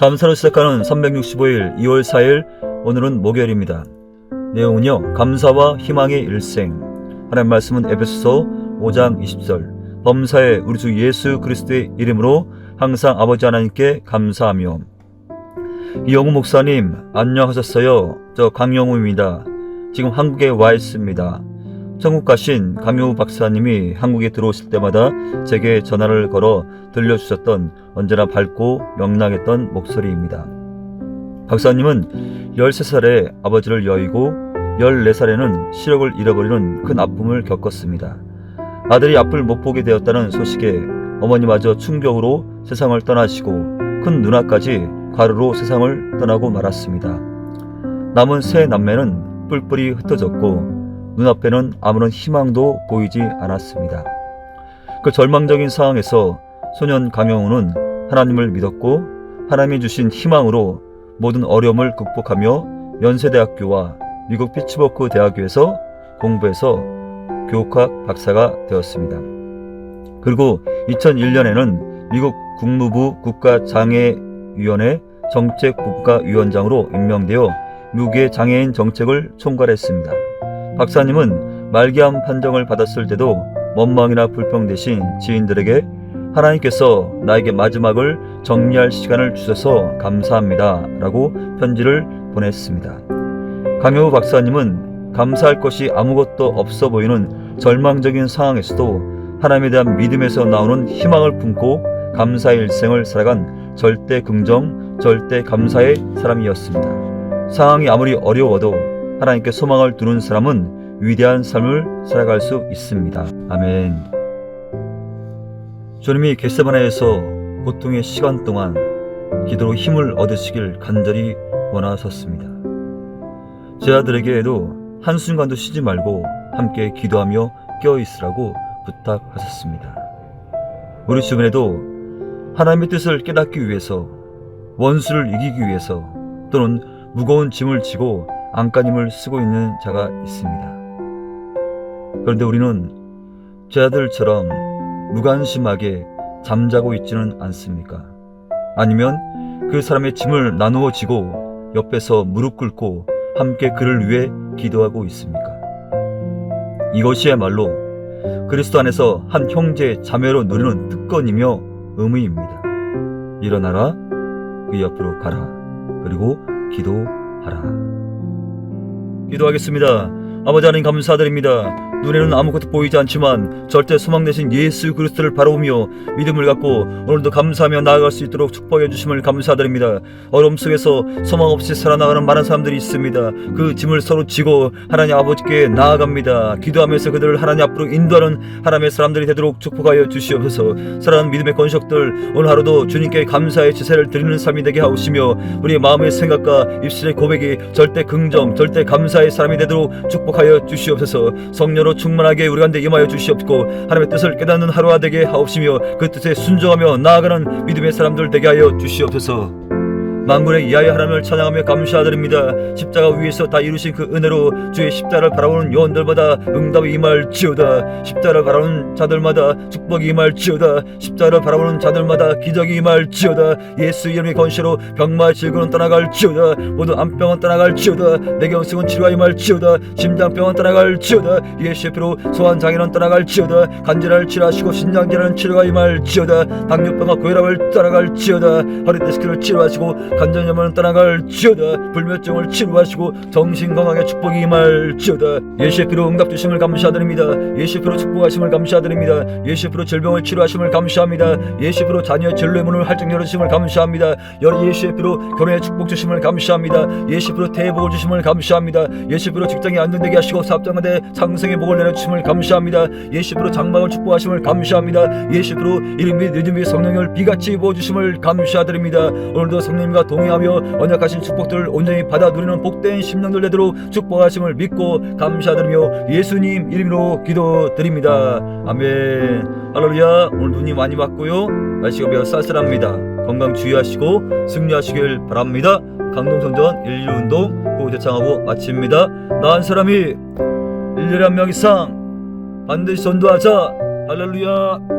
감사로 시작하는 365일 2월 4일 오늘은 목요일입니다. 내용은요. 감사와 희망의 일생. 하나님 말씀은 에베소서 5장 20절. 범사에 우리 주 예수 그리스도의 이름으로 항상 아버지 하나님께 감사하며 이영우 목사님 안녕하셨어요. 저 강영우입니다. 지금 한국에 와 있습니다. 천국 가신 강영우 박사님이 한국에 들어오실 때마다 제게 전화를 걸어 들려주셨던 언제나 밝고 명랑했던 목소리입니다. 박사님은 13살에 아버지를 여의고 14살에는 시력을 잃어버리는 큰 아픔을 겪었습니다. 아들이 앞을 못 보게 되었다는 소식에 어머니마저 충격으로 세상을 떠나시고 큰 누나까지 가루로 세상을 떠나고 말았습니다. 남은 세 남매는 뿔뿔이 흩어졌고 눈앞에는 아무런 희망도 보이지 않았습니다. 그 절망적인 상황에서 소년 강영우는 하나님을 믿었고 하나님이 주신 희망으로 모든 어려움을 극복하며 연세대학교와 미국 피츠버크 대학교에서 공부해서 교육학 박사가 되었습니다. 그리고 2001년에는 미국 국무부 국가장애위원회 정책국가위원장으로 임명되어 미국의 장애인 정책을 총괄했습니다. 박사님은 말기암 판정을 받았을 때도 원망이나 불평 대신 지인들에게 하나님께서 나에게 마지막을 정리할 시간을 주셔서 감사합니다. 라고 편지를 보냈습니다. 강효우 박사님은 감사할 것이 아무것도 없어 보이는 절망적인 상황에서도 하나님에 대한 믿음에서 나오는 희망을 품고 감사의 일생을 살아간 절대 긍정, 절대 감사의 사람이었습니다. 상황이 아무리 어려워도 하나님께 소망을 두는 사람은 위대한 삶을 살아갈 수 있습니다. 아멘. 주님이 겟세바네에서 고통의 시간 동안 기도로 힘을 얻으시길 간절히 원하셨습니다. 제 아들에게도 한순간도 쉬지 말고 함께 기도하며 깨어 있으라고 부탁하셨습니다. 우리 주변에도 하나님의 뜻을 깨닫기 위해서 원수를 이기기 위해서 또는 무거운 짐을 지고 안간힘을 쓰고 있는 자가 있습니다. 그런데 우리는 제 아들처럼 무관심하게 잠자고 있지는 않습니까? 아니면 그 사람의 짐을 나누어 지고 옆에서 무릎 꿇고 함께 그를 위해 기도하고 있습니까? 이것이야말로 그리스도 안에서 한 형제 자매로 누리는 특권이며 의무입니다. 일어나라, 그 옆으로 가라, 그리고 기도하라. 기도하겠습니다. 아버지 하나님 감사드립니다. 눈에는 아무것도 보이지 않지만 절대 소망 되신 예수 그리스도를 바라보며 믿음을 갖고 오늘도 감사하며 나아갈 수 있도록 축복해 주심을 감사드립니다. 어려움 속에서 소망 없이 살아나가는 많은 사람들이 있습니다. 그 짐을 서로 지고 하나님 아버지께 나아갑니다. 기도하면서 그들을 하나님 앞으로 인도하는 하나님의 사람들이 되도록 축복하여 주시옵소서. 사랑하는 믿음의 건식들 오늘 하루도 주님께 감사의 지세를 드리는 삶이 되게 하옵시며 우리의 마음의 생각과 입술의 고백이 절대 긍정, 절대 감사의 사람이 되도록 축복 하여 주시옵소서. 성령으로 충만하게 우리 가운데 임하여 주시옵고 하나님의 뜻을 깨닫는 하루가 되게 하옵시며 그 뜻에 순종하며 나아가는 믿음의 사람들 되게 하여 주시옵소서. 만군의 이하의 하나님을 찬양하며 감사드립니다. 십자가 위에서 다 이루신 그 은혜로 주의 십자를 바라보는 요원들마다 응답이 임할지어다. 십자를 바라보는 자들마다 축복이 임할지어다. 십자를 바라보는 자들마다 기적이 임할지어다. 예수 이름의 건시로 병마 질고는 떠나갈지어다. 모든 암병은 떠나갈지어다. 내경색은 치료가 임할지어다. 심장병은 떠나갈지어다. 예수의 피로 소환 장애는 떠나갈지어다. 간질을 치료하시고 신장질환 치료가 임할지어다. 당뇨병과 고혈압을 떠나갈지어다. 허리 디스크를 치료하시고 간전염은 떠나갈 지어다 불면증을 치료하시고 정신건강의 축복이 임할 지어다 예수의 피로 응답 주심을 감사드립니다. 예수의 피로 축복하심을 감사드립니다. 예수의 피로 질병을 치료하심을 감사합니다. 예수의 피로 자녀의 진로의 문을 활짝 열어주심을 감사합니다. 여 예수의 피로 결혼의 축복 주심을 감사합니다. 예수의 피로 대복을 주심을 감사합니다. 예수의 피로 직장이 안정되게 하시고 사업장한테 상승의 복을 내려주심을 감사합니다. 예수의 피로 장막을 축복하심을 감사합니다. 예수의 피로 이름 및 믿음 및 성령을 비같이 부어주심을 감사드립니다. 오늘도 성령님과 동의하며 언약하신 축복들을 온전히 받아 누리는 복된 심령들 되도록 축복하심을 믿고 감사드리며 예수님 이름으로 기도드립니다. 아멘. 할렐루야. 오늘 눈이 많이 왔고요. 날씨가 매우 쌀쌀합니다. 건강 주의하시고 승리하시길 바랍니다. 강동선전 119운동 구호대창하고 마칩니다. 나은 사람이 1년에 한명 이상 반드시 전도하자. 할렐루야.